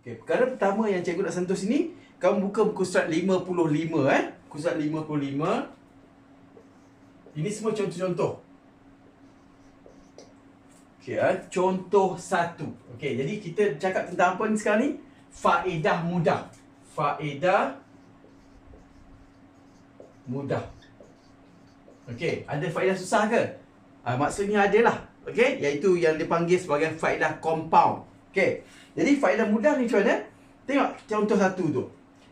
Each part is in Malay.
Okey, perkara pertama yang cikgu nak sentuh sini, kamu buka muka surat 55 eh. Muka surat 55. Ini semua contoh-contoh. Okey, eh? contoh satu. Okey, jadi kita cakap tentang apa ni sekarang ni? Faedah mudah. Faedah mudah. Okey, ada faedah susah ke? Uh, maksudnya adalah. Okey, iaitu yang dipanggil sebagai faedah compound. Okey. Jadi faedah mudah ni macam mana? Tengok contoh satu tu.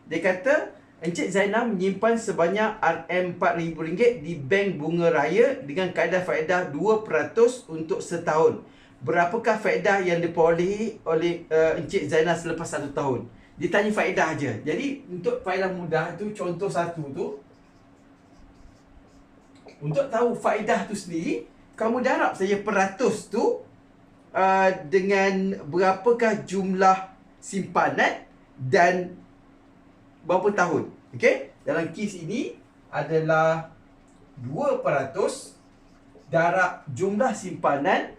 Dia kata Encik Zainal menyimpan sebanyak RM4,000 di bank bunga raya dengan kaedah faedah 2% untuk setahun. Berapakah faedah yang diperolehi oleh uh, Encik Zainal selepas satu tahun? Dia tanya faedah aja. Jadi untuk faedah mudah tu contoh satu tu untuk tahu faedah tu sendiri kamu darab saja peratus tu uh, dengan berapakah jumlah simpanan dan berapa tahun. Okey? Dalam kes ini adalah 2% darab jumlah simpanan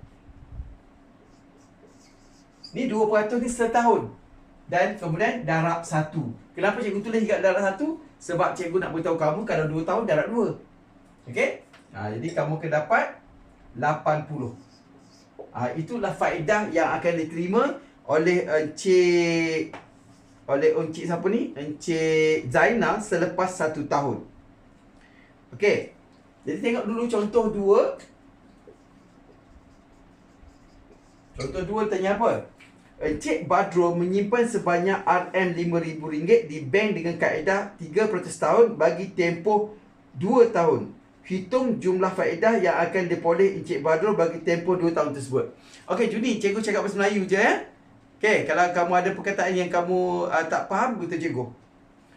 ni 2% ni setahun. Dan kemudian darab 1. Kenapa cikgu tulis dekat darab 1? Sebab cikgu nak beritahu kamu kalau 2 tahun darab 2. Okey? Ha, jadi kamu akan dapat 80. Ha, itulah faedah yang akan diterima oleh Encik oleh Encik siapa ni? Encik Zainal selepas satu tahun. Okey. Jadi tengok dulu contoh dua. Contoh dua tanya apa? Encik Badro menyimpan sebanyak RM5,000 di bank dengan kaedah 3% tahun bagi tempoh 2 tahun. Hitung jumlah faedah yang akan diperoleh Encik Badro bagi tempoh 2 tahun tersebut. Okey, Juni, cikgu cakap bahasa Melayu je ya. Okey, kalau kamu ada perkataan yang kamu uh, tak faham, beritahu cikgu.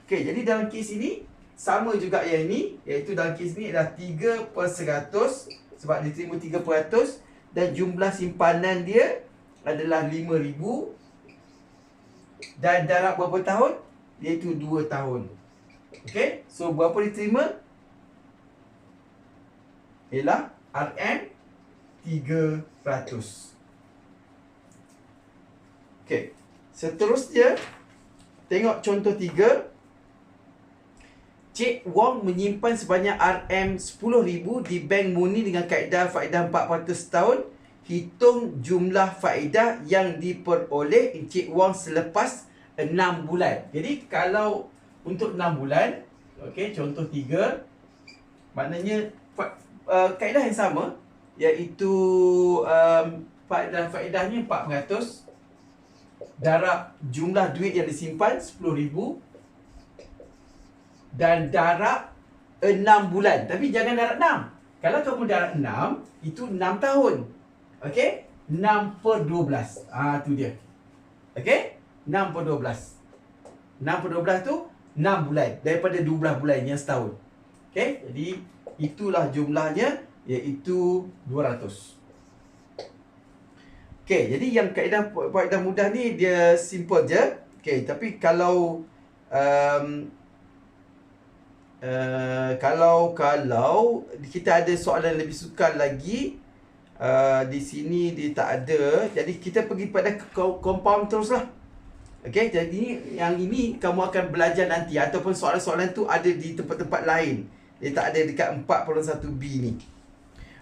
Okey, jadi dalam kes ini, sama juga yang ini, iaitu dalam kes ini adalah 3 per 100, sebab diterima 3 per 100, dan jumlah simpanan dia adalah 5,000, dan darab berapa tahun? Iaitu 2 tahun. Okey, so berapa diterima? Ialah RM 300. Okey. Seterusnya tengok contoh 3. Cik Wong menyimpan sebanyak RM 10,000 di bank Muni dengan kaedah faedah 4% tahun. Hitung jumlah faedah yang diperoleh Encik Wong selepas 6 bulan. Jadi kalau untuk 6 bulan, okey, contoh 3 maknanya uh, kaedah yang sama iaitu um, faedah faedahnya 4% darab jumlah duit yang disimpan 10000 dan darab 6 bulan. Tapi jangan darab 6 kalau kamu darab 6 itu 6 tahun. Okey? 6 per 12 ah tu dia. Okey? 6 per 12 6 per 12 tu 6 bulan. Daripada 12 bulan yang setahun. Okey? Jadi itulah jumlahnya iaitu 200. Okey, jadi yang kaedah kaedah mudah ni dia simple je. Okey, tapi kalau um, uh, kalau kalau kita ada soalan lebih sukar lagi uh, di sini dia tak ada. Jadi kita pergi pada compound teruslah. Okey, jadi yang ini kamu akan belajar nanti ataupun soalan-soalan tu ada di tempat-tempat lain. Dia tak ada dekat 4.1B ni.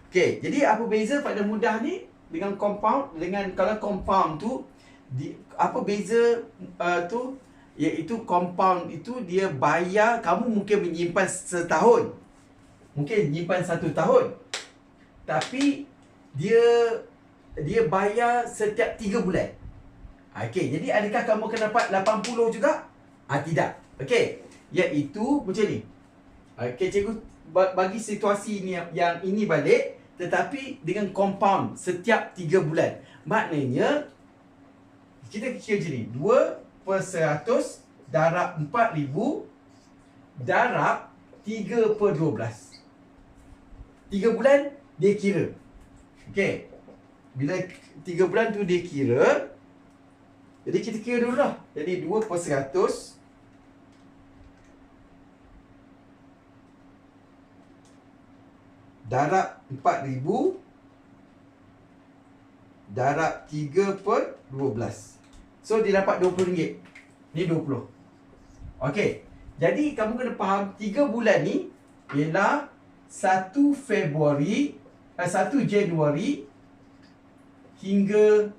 Okey, jadi apa beza pada mudah ni dengan compound dengan kalau compound tu di, apa beza uh, tu iaitu compound itu dia bayar kamu mungkin menyimpan setahun. Mungkin menyimpan satu tahun. Tapi dia dia bayar setiap tiga bulan. Okey, jadi adakah kamu akan dapat 80 juga? Ah tidak. Okey. Iaitu macam ni. Okey, cikgu bagi situasi ni yang ini balik tetapi dengan compound setiap 3 bulan. Maknanya kita kira macam ni. 2 per 100 darab 4000 darab 3 per 12. 3 bulan dia kira. Okey. Bila 3 bulan tu dia kira jadi kita kira dulu lah. Jadi 2 per 100 darab 4000 darab 3 per 12. So dia dapat RM20. Ni 20. Okey. Jadi kamu kena faham 3 bulan ni ialah 1 Februari uh, 1 Januari hingga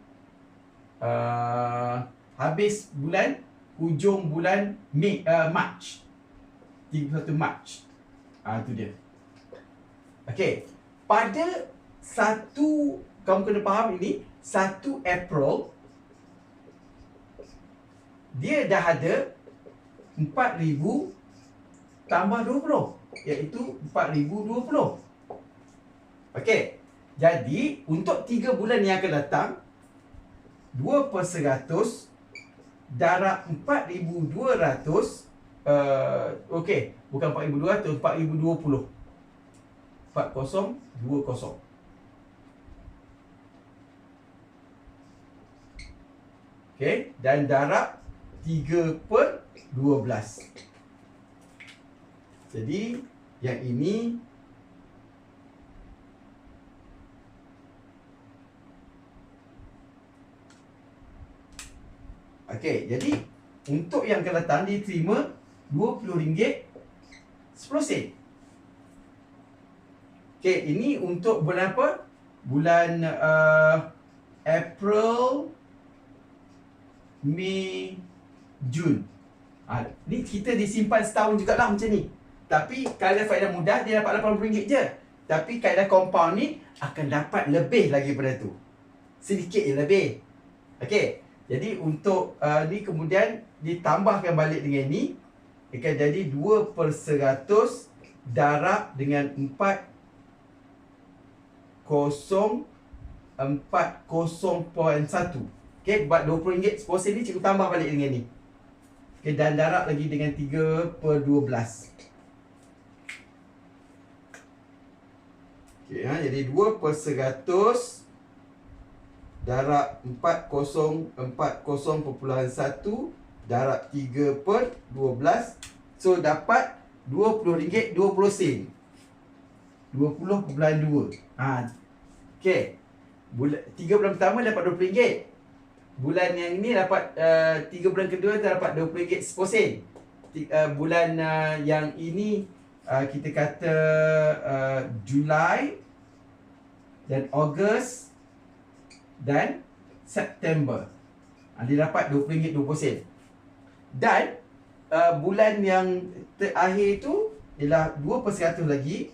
uh, habis bulan hujung bulan Mei uh, March. 31 March. Ah uh, tu dia. Okey. Pada satu kamu kena faham ini 1 April dia dah ada 4000 tambah 20 iaitu 4020. Okey. Jadi untuk 3 bulan yang akan datang 2 per 100 darab 4200 uh, okey bukan 4200 4020 4020 Okey dan darab 3 per 12 Jadi yang ini Okey, jadi untuk yang datang diterima RM20 10 sen. Okey, ini untuk bulan apa? Bulan uh, April, Mei, Jun. Ha, ni kita disimpan setahun juga lah macam ni. Tapi kalau faedah mudah dia dapat RM80 je. Tapi kaedah compound ni akan dapat lebih lagi pada tu. Sedikit je lebih. Okey. Jadi untuk uh, ni kemudian ditambahkan balik dengan ni akan jadi 2 per 100 darab dengan 4 kosong 40.1 Okay, buat RM20 10 sen ni cikgu tambah balik dengan ni. Okay, dan darab lagi dengan 3 per 12 Okay, ha, jadi 2 per 100 Darab 40 40.1 Darab 3 per 12 So dapat RM20 20 sen 20.2 ha. Okay Bula, 3 bulan pertama dapat RM20 bulan yang ini dapat uh, tiga bulan kedua tu dapat RM20 10 sen. Uh, bulan uh, yang ini uh, kita kata uh, Julai dan Ogos dan September. Uh, dia dapat RM20 20 sen. Dan uh, bulan yang terakhir tu ialah 2% lagi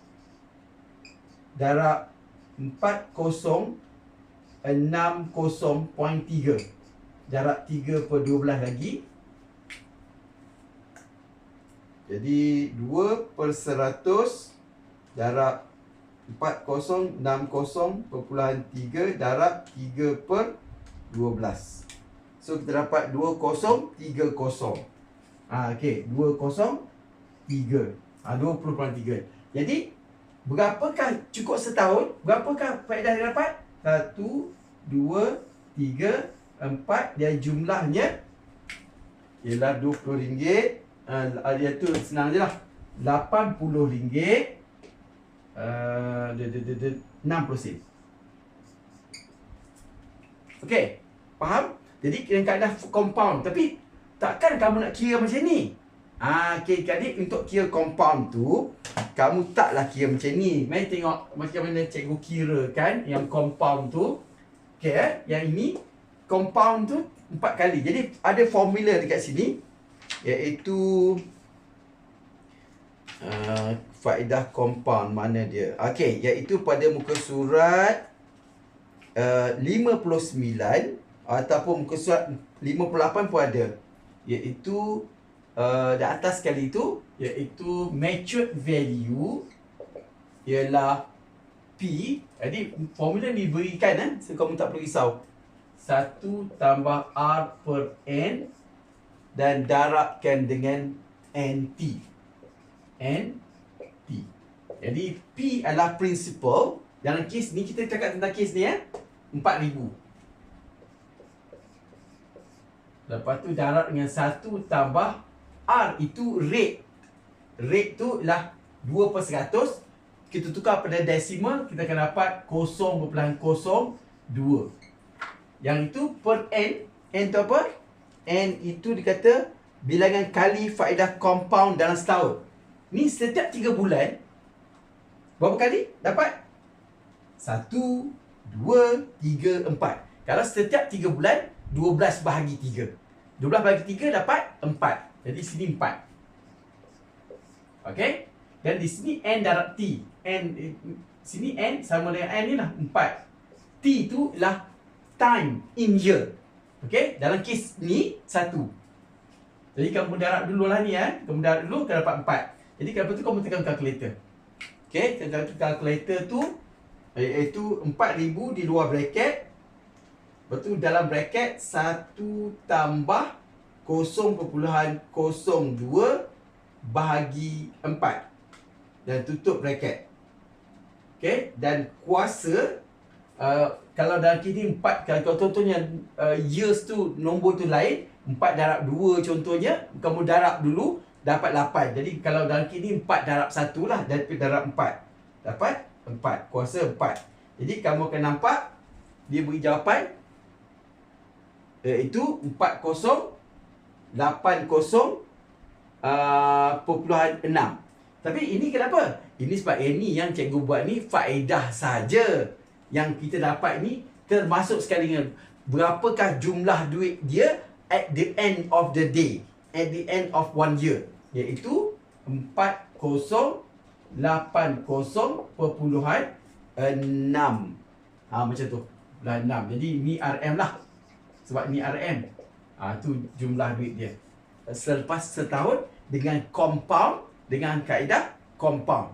darab 40 60.3 Jarak 3 per 12 lagi. Jadi 2 per 100 Jarak 4060.3 Darab 3 per 12 So kita dapat 2030 Ah, okay, 203 ah, 20.3 Jadi Berapakah cukup setahun? Berapakah faedah dia dapat? Satu, dua, tiga, empat. Dan jumlahnya Ialah RM20 uh, Dia tu senang je lah. RM80 uh, RM60 sen. Okey Faham? Jadi kaedah compound. Tapi Takkan kamu nak kira macam ni? Ah, okay, jadi untuk kira compound tu Kamu taklah kira macam ni. Mari tengok macam mana cikgu kira kan Yang compound tu. Okay, eh? yang ini Compound tu empat kali. Jadi ada formula dekat sini Iaitu uh, Faedah compound mana dia. Okay, iaitu pada muka surat uh, 59 Ataupun muka surat 58 pun ada. Iaitu uh, di atas sekali itu iaitu matured value ialah P. Jadi formula ni diberikan eh so kamu tak perlu risau. 1 tambah R per N dan darabkan dengan NT NT jadi P adalah principal. Dalam kes ni kita cakap tentang kes ni eh 4000 Lepas tu darab dengan 1 tambah R itu rate. Rate tu ialah 2 per 100. Kita tukar pada decimal, kita akan dapat 0.02. Yang itu per N, N tu apa? N itu dikata bilangan kali faedah compound dalam setahun. Ni setiap 3 bulan berapa kali dapat? 1 2 3 4. Kalau setiap 3 bulan 12 bahagi 3. 12 bahagi 3 dapat 4. Jadi sini 4. Okey? Dan di sini N darab T. N eh, sini N sama dengan N ni lah 4. T tu lah time in year. Okey, dalam kes ni satu. Jadi kamu darab dulu lah ni eh. Kamu darab dulu kau dapat empat. Jadi kalau tu kamu tekan calculator. Okey, tekan calculator tu iaitu ribu di luar bracket. Betul dalam bracket satu tambah 0.02 bahagi empat dan tutup bracket. Okey, dan kuasa uh, kalau dalam kini empat kalau contohnya uh, years tu nombor tu lain empat darab dua contohnya kamu darab dulu dapat lapan. Jadi kalau dalam kini empat darab satu lah dan darab empat. Dapat empat kuasa empat. Jadi kamu akan nampak dia beri jawapan iaitu empat uh, perpuluhan enam. Tapi ini kenapa? Ini sebab ini yang cikgu buat ni faedah saja. Yang kita dapat ni termasuk sekali dengan berapakah jumlah duit dia at the end of the day. At the end of one year. Iaitu 4080.6 ha macam tu. Lah 6 jadi ni RM lah. Sebab ni RM ha tu jumlah duit dia. Selepas setahun dengan compound dengan kaedah compound.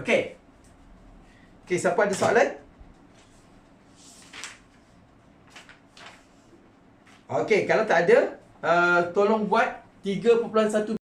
Okey. Okey siapa ada soalan? Okey, kalau tak ada, uh, tolong buat 3.1